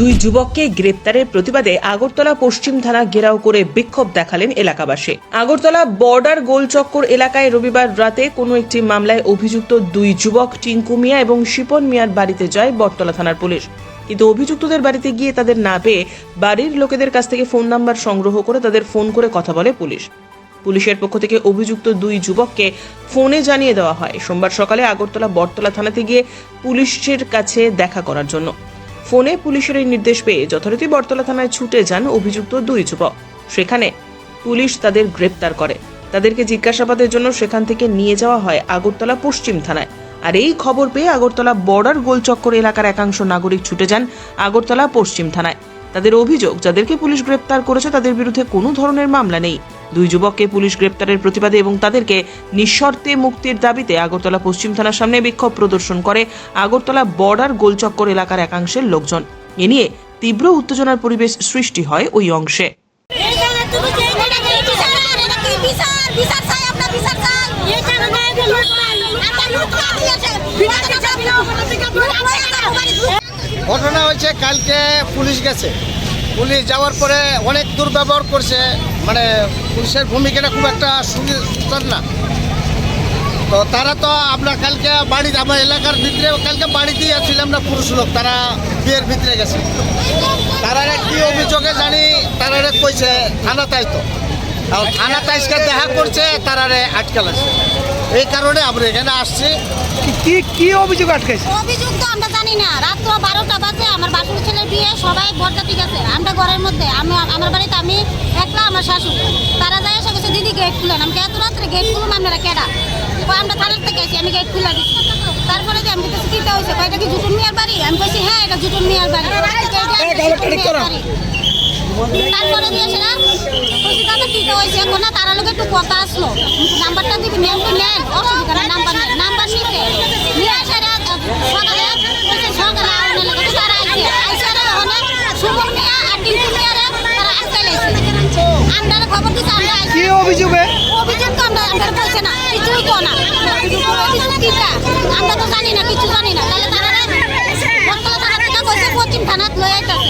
দুই যুবককে গ্রেপ্তারের প্রতিবাদে আগরতলা পশ্চিম থানা ঘেরাও করে বিক্ষোভ দেখালেন এলাকাবাসী। আগরতলা বর্ডার গোলচক্কর এলাকায় রবিবার রাতে কোনো একটি মামলায় অভিযুক্ত দুই যুবক টিঙ্কু মিয়া এবং শিপন মিয়ার বাড়িতে যায় বটতলা থানার পুলিশ। কিন্তু অভিযুক্তদের বাড়িতে গিয়ে তাদের না পেয়ে বাড়ির লোকেদের কাছ থেকে ফোন নাম্বার সংগ্রহ করে তাদের ফোন করে কথা বলে পুলিশ। পুলিশের পক্ষ থেকে অভিযুক্ত দুই যুবককে ফোনে জানিয়ে দেওয়া হয়। সোমবার সকালে আগরতলা বটতলা থানাতে গিয়ে পুলিশের কাছে দেখা করার জন্য। ফোনে পুলিশের এই নির্দেশ পেয়ে যথারীতি বটতলা থানায় ছুটে যান অভিযুক্ত দুই যুবক। সেখানে পুলিশ তাদের গ্রেপ্তার করে। তাদেরকে জিজ্ঞাসাবাদের জন্য সেখান থেকে নিয়ে যাওয়া হয় আগরতলা পশ্চিম থানায়। আর এই খবর পেয়ে আগরতলা বর্ডার গোলচক্কর এলাকার একাংশ নাগরিক ছুটে যান আগরতলা পশ্চিম থানায়। তাদের অভিযোগ, যাদেরকে পুলিশ গ্রেপ্তার করেছে তাদের বিরুদ্ধে কোনো ধরনের মামলা নেই। দুই যুবককে পুলিশ গ্রেপ্তারের প্রতিবাদে এবং তাদেরকে নিঃশর্তে মুক্তির দাবিতে আগরতলা পশ্চিম থানার সামনে বিক্ষোভ প্রদর্শন করে আগরতলা বর্ডার গোলচক্কর এলাকার একাংশের লোকজন। এ নিয়ে তীব্র উত্তেজনার পরিবেশ সৃষ্টি হয় ওই অংশে। ঘটনা হয়েছে কালকে পুলিশ গেছে। পুলিশ যাওয়ার পরে অনেক দুর্ব্যবহার করছে। মানে পুলিশের ভূমিকাটা খুব একটা সুন্দর না। তো তারা তো আমরা কালকে বাড়ি আমার এলাকার ভিতরে কালকে বাড়িতেই আসছিলাম না পুরুষ লোক, তারা বিয়ের ভিতরে গেছে। তারা কি অভিযোগে জানি, তারা কইছে, থানা তাই তো থানা তাইসকে দেখা করছে তারারে আটকাল আছে। এই কারণে আমরা এখানে আসছি। কি কি অভিযোগ আটকাইছে? অভিযোগ তো আমরা জানি না। রাত্র বারোটা বাজে আমার বাসুর ছেলের বিয়ে সবাই বরযাত্রী গেছে। আমরা ঘরের মধ্যে আমি আমার বাড়িতে আমি একলা আমার শাশুড়ি। তারা যায় এসে গেছে দিদি গেট খুলেন আমি এত রাত্রে গেট খুলুন আপনারা কেডা? কই আমরা থানার থেকে এসে আমি গেট খুলে দিচ্ছি তারপরে যে আমি কিছু কিনতে হয়েছে কয়টা কি জুটুন মিয়ার বাড়ি? আমি বলছি হ্যাঁ এটা জুটুন মিয়ার বাড়ি। তারপরে দিয়েছে না? বলছি দাদা কি তো হয়েছে? এখন না তারা লোক একটু কথা আসলো। নাম্বারটা দিবি নেন তো নেন অসুবিধা নেই নাম্বার নেন নাম্বার নিতে। নিয়ে না সকালে সকালে আগুন তারা আইছে আইছে ওখানে সুমন মিয়া আর টিঙ্কু মিয়া রে তারা আজকে লেগেছে আমরা খবর দিতে আমরা কি অভিযোগে? অভিযোগ তো আমরা আমরা বলছে না কিছুই তো না। অভিযোগ কিটা আমরা তো জানি না কিছু জানি না। তাহলে তারা বর্তলা থানা থেকে কইছে পশ্চিম থানাত লয়ে আইতাছে।